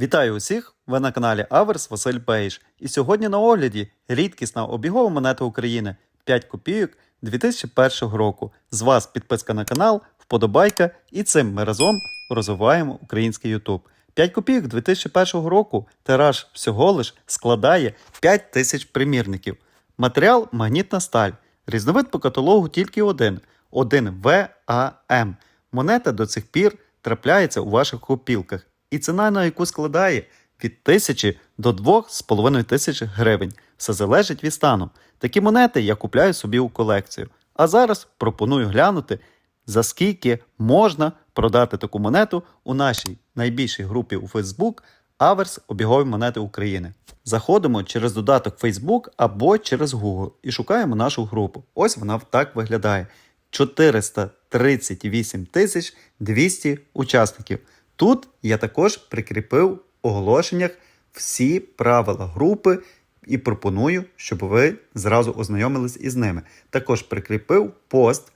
Вітаю усіх! Ви на каналі Аверс Василь Бейш. І сьогодні на огляді рідкісна обігова монета України 5 копійок 2001 року. З вас підписка на канал, вподобайка, і цим ми разом розвиваємо український YouTube. 5 копійок 2001 року тираж всього лиш складає 5 тисяч примірників. Матеріал магнітна сталь. Різновид по каталогу тільки один: 1 ВАМ. Монета до цих пір трапляється у ваших копілках, і ціна на яку складає від 1000 до 2,5 тисяч гривень. Все залежить від стану. Такі монети я купляю собі у колекцію. А зараз пропоную глянути, за скільки можна продати таку монету у нашій найбільшій групі у Facebook Аверс обігові монети України. Заходимо через додаток Facebook або через Google і шукаємо нашу групу. Ось вона так виглядає: 438 тисяч 200 учасників. Тут я також прикріпив в оголошеннях всі правила групи і пропоную, щоб ви зразу ознайомились із ними. Також прикріпив пост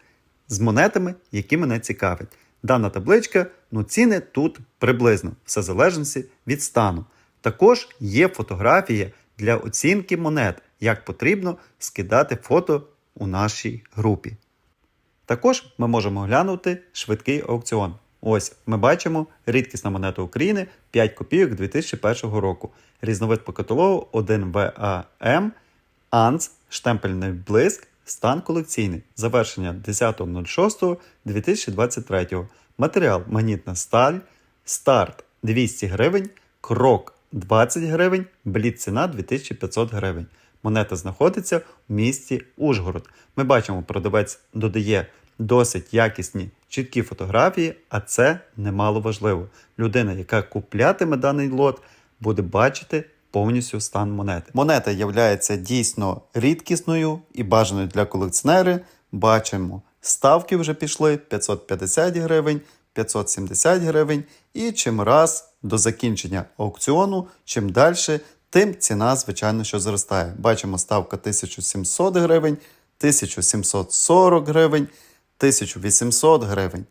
з монетами, які мене цікавлять. Дана табличка, ну ціни тут приблизно, все залежності від стану. Також є фотографія для оцінки монет, як потрібно скидати фото у нашій групі. Також ми можемо глянути швидкий аукціон. Ось ми бачимо рідкісна монета України 5 копійок 2001 року. Різновид по каталогу 1ВАМ, АНС, штемпельний блиск, стан колекційний. Завершення 10.06.2023. Матеріал магнітна сталь, старт 200 гривень, крок 20 гривень, бліт ціна 2500 гривень. Монета знаходиться в місті Ужгород. Ми бачимо, продавець додає досить якісні чіткі фотографії, а це немало важливо. Людина, яка куплятиме даний лот, буде бачити повністю стан монети. Монета є дійсно рідкісною і бажаною для колекціонерів. Бачимо, ставки вже пішли 550 гривень, 570 гривень. І чим раз до закінчення аукціону, чим далі, тим ціна, звичайно, що зростає. Бачимо, ставка 1700 гривень, 1740 гривень, 1800 гривень.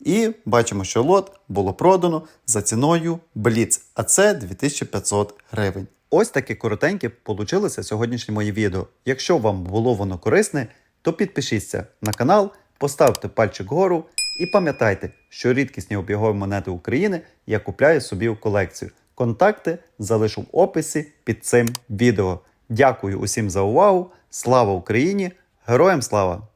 І бачимо, що лот було продано за ціною Бліц, а це 2500 гривень. Ось таке коротеньке получилося сьогоднішнє моє відео. Якщо вам було воно корисне, то підпишіться на канал, поставте пальчик вгору і пам'ятайте, що рідкісні обігові монети України я купляю собі у колекцію. Контакти залишу в описі під цим відео. Дякую усім за увагу! Слава Україні! Героям слава!